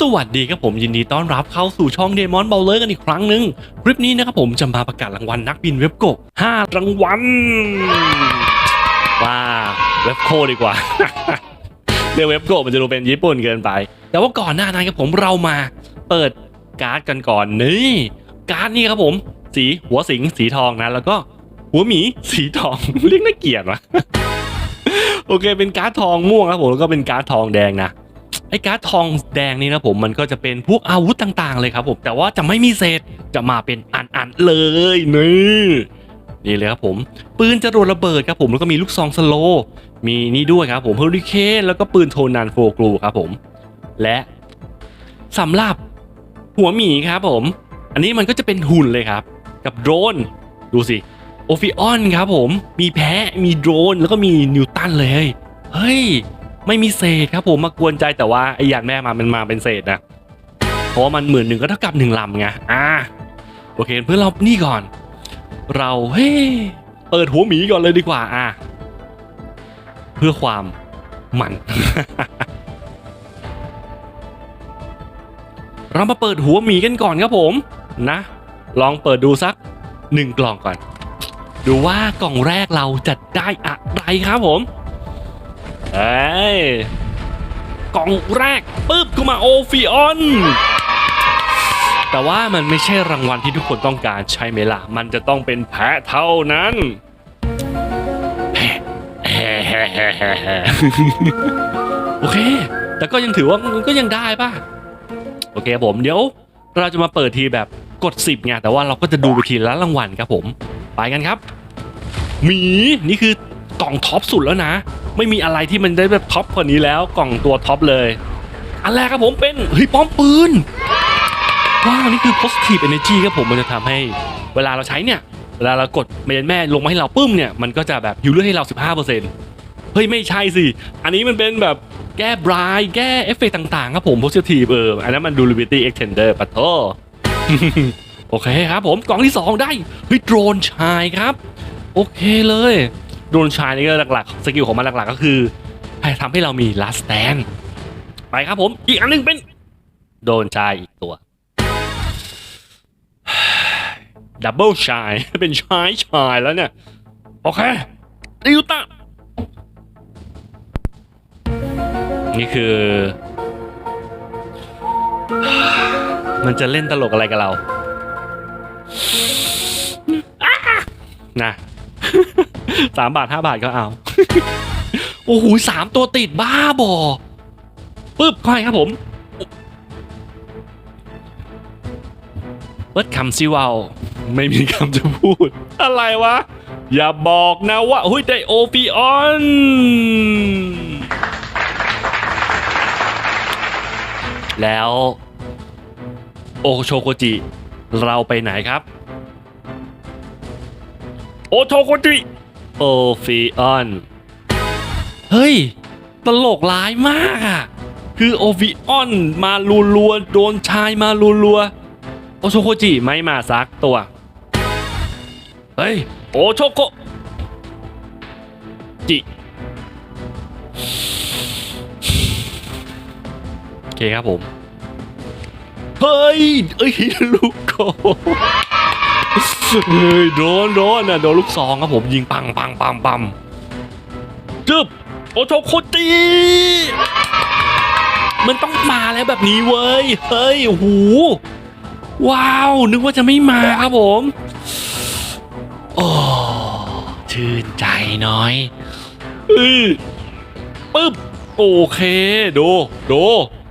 สวัสดีครับผมยินดีต้อนรับเข้าสู่ช่องเดมอนเบลเลอร์กันอีกครั้งหนึ่งคลิปนี้นะครับผมจะมาประกาศรางวัลนักบินเว็บโกะ5รางวัลว้าเว็บโคดีกว่าเรียกเว็บโกะมันจะดูเป็นญี่ปุ่นเกินไป แต่ว่าก่อนหน้านั้นครับผมเรามาเปิดการ์ดกันก่อนนี่การ์ดนี่ครับผม สีหัวสิงสีทองนะ แล้วก็หัวหมีสีทองเรียกน่าเกลียดวะโอเคเป็นการ์ดทองม่วงครับผมแล้วก็เป็นการ์ดทองแดงนะ ไอ้การ์ดทองแดงนี่นะผมมันก็จะเป็นพวกอาวุธต่างๆ เลยครับผมแต่ว่าจะไม่มีเศษจะมาเป็นอันๆเลยนี่นี่เลยครับผม ปืนจรวดระเบิดครับผมแล้วก็มีลูกซองสโล มีนี่ด้วยครับผมเฮอริเคนแล้วก็ปืนโทนันโฟกลูครับผม และสำหรับหัวหมีครับผม อันนี้มันก็จะเป็นหุ่นเลยครับ กับโดรนดูสิโอฟิออนครับผม มีแพะมีโดรนแล้วก็มีนิวตันเลยเฮ้ย ไม่มีเศษครับผมมากวนใจแต่ว่าไอ้ยานแม่มามันมาเป็นเศษนะเพราะมันหมื่นหนึ่งก็เท่ากับหนึ่งลำไงอ่าโอเคเพื่อเรานี่ก่อน เราเฮ้ยเปิดหัวหมีก่อนเลยดีกว่าอะเพื่อความมันเรามาเปิดหัวหมีกันก่อนครับผมนะ ลองเปิดดูสักหนึ่งกล่องก่อน ดูว่ากล่องแรกเราจะได้อะไรครับผม เอ้ยกล่องแรกปึ๊บก็มาโอฟิออนแต่ว่ามันไม่ใช่รางวัลที่ทุกคนต้องการใช่ไหมล่ะ มันจะต้องเป็นแพะเท่านั้นแพะแฮ่แฮ่แฮ่แฮ่แฮ่โอเค แต่ก็ยังถือว่ามันก็ยังได้ป่ะ โอเคผมเดี๋ยวเราจะมาเปิดทีแบบกด 10ไงแต่ว่าเราก็จะดูไปทีละรางวัลครับผม ไปกันครับหมีนี่คือกล่องท็อปสุดแล้วนะ ไม่มีอะไรที่มันได้แบบท็อปกว่านี้แล้วกล่องตัวท็อปเลย อันแรกครับผมเป็นเฮ้ยป้อมปืนว้าวนี่คือ positive energy ครับผมมันจะทำให้เวลาเราใช้เนี่ยเวลาเรากดเมนแม่ลงมาให้เราปึ้มเนี่ยมันก็จะแบบฮิวเลือดให้เรา 15%เฮ้ยไม่ใช่สิ อันนี้มันเป็นแบบแก้บรายแก้เอฟเฟกต์ต่างๆ ครับผม positive เอออันนั้นมัน durability extender ปะโทโอเคครับผมกล่องที่ 2 ได้เฮ้ยโดรนชายครับ โอเคเลย โดนชายนี่ก็หลักๆ สกิลของมันหลักๆ ก็คือให้ทำให้เรามี last stand ไปครับผม อีกอันหนึงเป็น โดนชายอีกตัวดับเบิลชายเป็นชายชายแล้วเนี่ย โอเคดิวตานี่คือ มันจะเล่นตลกอะไรกับเรานะ สามบาทห้าบาทก็เอา โอ้โหสามตัวติดบ้าบอปึ๊บค่อยครับผมเบิดคำซิวเอาไม่มีคำจะพูด อะไรวะ อย่าบอกนะว่าเฮ้ยได้โอฟิออนแล้ว โอโชโกจิ เราไปไหนครับ โอโชโกจิโอฟิออน เฮ้ย ตลกร้ายมากอะคือโอฟิออนมาลัวๆโดนชายมาลัวๆโอโชโกจิไม่มาซักตัว เฮ้ย โอโชโกจิ โอเคครับผม เฮ้ย เอ้ย ลูกโก เฮ้ยโดนโดนนะโดนลูกซองครับผมยิงปังปังปังปังจึบโอโชโคจิมันต้องมาแล้วแบบนี้เว้ยเฮ้ยโอ้โหว้าว นึกว่าจะไม่มาครับผมโอ้ชื่นใจน้อยอือปึ๊บโอเค ดู ดู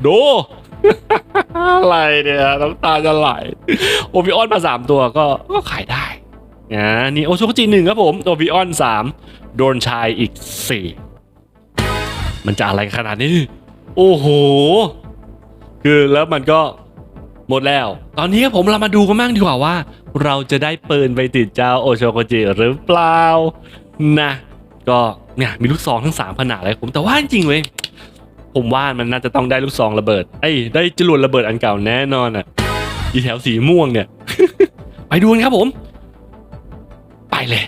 ดู อะไรเนี่ยน้ำตาจะไหลโอฟิออนมาสามตัวก็ก็ขายได้นะนี่โอโชกุจิหนึ่งครับผมโอฟิออนสามโดนชายอีกสี่มันจะอะไรขนาดนี้ โอ้โห คือแล้วมันก็หมดแล้ว ตอนนี้ครับผมเรามาดูกันบ้างดีกว่าว่า เราจะได้ปืนไปติดเจ้าโอโชโกจิหรือเปล่านะ ก็เนี่ยมีลูกซองทั้งสามขนาดเลยผมแต่ว่าจริงเว้ย ผมว่ามันน่าจะต้องได้ลูกซองระเบิดเอ้ได้จรวดระเบิดอันเก่าแน่นอนอะอีแถวสีม่วงเนี่ย ไปดูกันครับผม ไปเลย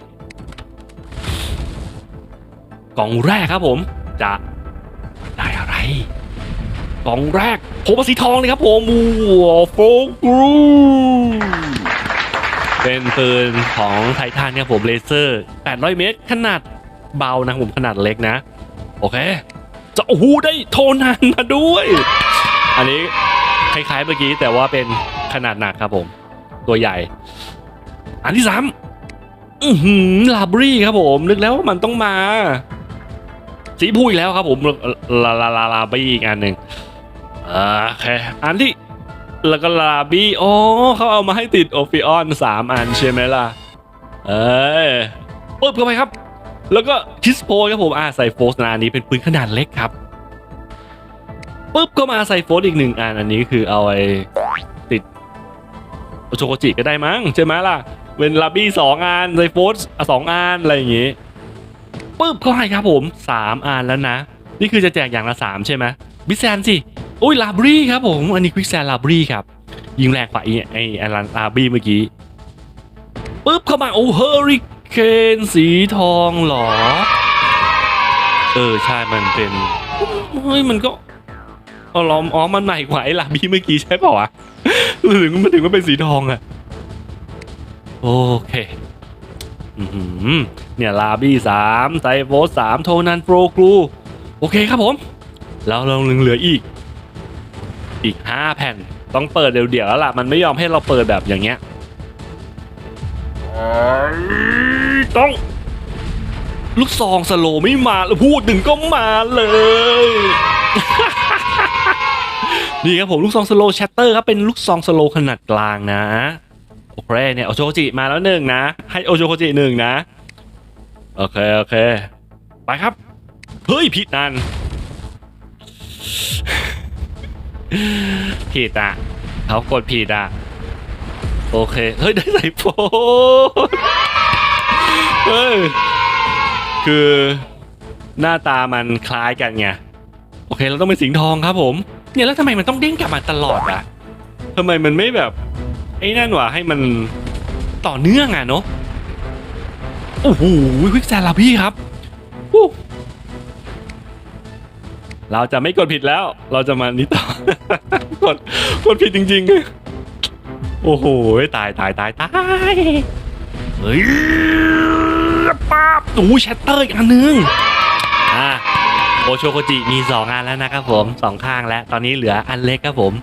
กล่องแรกครับผม จะได้อะไร กล่องแรกผมมาสีทองเลยครับผมว้าวโฟกรูเป็นปืนของไททันครับผมเลเซอร์ 800 เมตร ขนาดเบานะผมขนาดเล็กนะ โอเค จะโอ้โหได้โทนันมาด้วย อันนี้คล้ายๆเมื่อกี้แต่ว่าเป็นขนาดหนักครับผม ตัวใหญ่ อันที่สามอือหือลาบรี่ครับผมนึกแล้วว่ามันต้องมา สีพูอีกแล้วครับผมลาลาลาลาบี้อีกอันหนึ่งโอเคอันที่แล้วก็ลาบี้อ๋อเขาเอามาให้ติดโอฟิออนสามอันใช่ไหมล่ะ เอ้ยปึ๊บเข้าไปครับ แล้วก็คิสโพครับผมอ่าใส่โฟสนะอันนี้เป็นปืนขนาดเล็กครับปึ๊บก็มาใส่โฟสอีกหนึ่งอันอันนี้คือเอาไว้ติดโชโกจิก็ได้มั้งใช่ไหมล่ะเป็นลาบี้สองอันไซโฟสสองอันอะไรอย่างงี้ปึ๊บก็ให้ครับผมสามอันแล้วนะ นี่คือจะแจกอย่างละสามใช่ไหมบิแซนสิอุ้ยลาบรี่ครับผมอันนี้ควิกแซนลาบรี่ครับยิงแรงกว่าไอ้ไอ้ไอลาบี้เมื่อกี้ปึ๊บเข้ามาโอ้เฮอริ เคนสีทองเหรอ เออใช่มันเป็นเฮ้ยมันก็อ๋อล้อมอ๋อมันใหม่กว่าไอ้ลาบี้เมื่อกี้ใช่เปล่าวะถึงมันถึงมันเป็นสีทองอะโอเคเนี่ยลาบี้สามไซโฟสามโทนันโปรกรูโอเคครับผมแล้วเราเหลืออีก อีกห้าแผ่นต้องเปิดเดี๋ยวๆแล้วล่ะ มันไม่ยอมให้เราเปิดแบบอย่างเงี้ย ต้อง ลูกซองสโลไม่มาแล้วพูดถึงก็มาเลย นี่ครับผมลูกซองสโลว์แชตเตอร์ครับเป็นลูกซองสโลขนาดกลางนะโอเคเนี่ยโอโชโกจิมาแล้วหนึ่งนะ ให้โอโชโกจิหนึ่งนะ โอเค โอเค ไปครับ เฮ้ยผิดนั่นผิดอะเขากดผิดอะ โอเค เฮ้ย ได้ใส่โฟน เฮ้ยคือหน้าตามันคล้ายกันไงโอเคเราต้องเป็นสิงทองครับผม เนี่ยแล้วทำไมมันต้องเด้งกลับมาตลอดอะทำไมมันไม่แบบไอ้นั่นวะให้มันต่อเนื่องอะเนาะโอ้โหควิกแซนลาพี่ครับเราจะไม่กดผิดแล้ว เราจะมานี้ต่อกดกดผิดจริงๆโอ้โหตายตายตายตายเฮ้ย ป้าบโอ้แชตเตอร์อีกอันนึงอะโอโชโกจิมีสองอันแล้วนะครับผมสองข้างแล้วตอนนี้เหลืออันเล็กครับผม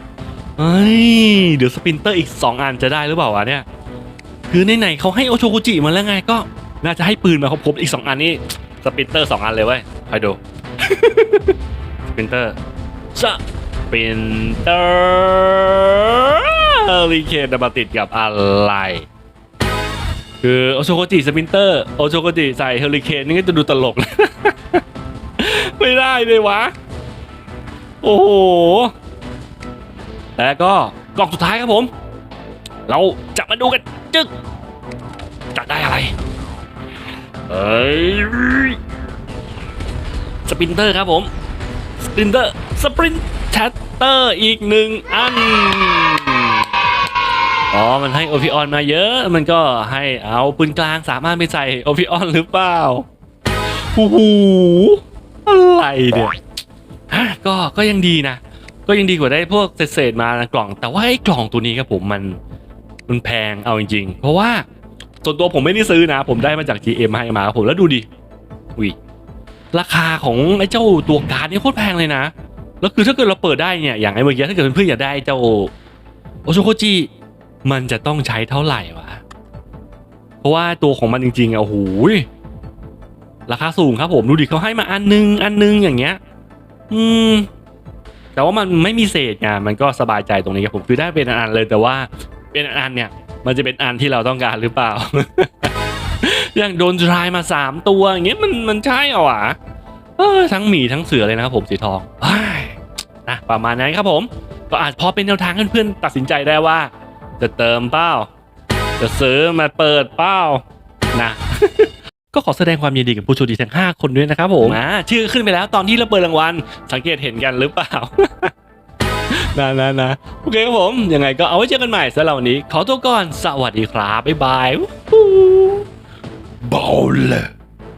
เฮ้ยเดี๋ยวสปินเตอร์อีก 2 อันจะได้หรือเปล่าวะเนี่ยคือในไหนเขาให้โอโชกุจิมาแล้วไงก็น่าจะให้ปืนมาครบๆอีก 2 อันนี้สปินเตอร์2อันเลยเว้ยคอยดูสปินเตอร์สปินเตอร์ลิเคนมาติดกับอะไร คือโอโชโกจิสปินเตอร์โอโชโกจิใส่เฮลิเคนนี่ก็จะดูตลก ไม่ได้เลยวะ โอ้โหแล้วก็กล่องสุดท้ายครับผม เราจะมาดูกันจึ๊กจะได้อะไรเอ้ยสปินเตอร์ครับผม สปินเตอร์ สปรินแทตเตอร์อีกหนึ่งอัน อ๋อ มันให้โอพิออนมาเยอะ มันก็ให้เอาปืนกลางสามารถไปใส่โอพิออนหรือเปล่าโอ้โหอะไรเนี่ยก็ก็ยังดีนะ ก็ยังดีกว่าได้พวกเศษๆมาในกล่อง แต่ว่าไอ้กล่องตัวนี้ครับผมมันมันแพงเอาจริงๆ เพราะว่าส่วนตัวผมไม่ได้ซื้อนะ ผมได้มาจาก GM ให้มาครับผมแล้วดูดิอุ้ยราคาของไอ้เจ้าตัวการ์ดนี่โคตรแพงเลยนะ แล้วคือถ้าเกิดเราเปิดได้เนี่ยอย่างไอ้เมื่อกี้ถ้าเกิดเพื่อนๆอยากได้เจ้าโอโชโคจิ มันจะต้องใช้เท่าไหร่วะ เพราะว่าตัวของมันจริงๆอะโอ้โหราคาสูงครับผมดูดิเขาให้มาอันนึง อันนึงอย่างเงี้ย อืม แต่ว่ามันไม่มีเศษไงมันก็สบายใจตรงนี้ครับผมคือได้เป็นอันๆเลยแต่ว่าเป็นอันๆเนี่ยมันจะเป็นอันที่เราต้องการหรือเปล่า อย่างโดนทรายมาสามตัวอย่างเงี้ยมันมันใช่เหรอวะเออทั้งหมีทั้งเสือเลยนะครับผมสีทองเฮ้ยนะประมาณนั้นครับผม ก็อาจพอเป็นแนวทางให้เพื่อนๆตัดสินใจได้ว่า จะเติมเป้า จะซื้อมาเปิดเป้านะ ก็ขอแสดงความยินดีกับผู้โชคดีทั้ง 5 คนด้วยนะครับผมอ่าชื่อขึ้นไปแล้วตอนที่เราเปิดรางวัล สังเกตเห็นกันหรือเปล่านะนะนะโอเคครับผม ยังไงก็เอาไว้เจอกันใหม่สำหรับวันนี้ ขอตัวก่อน สวัสดีครับ บ๊ายบาย Baller.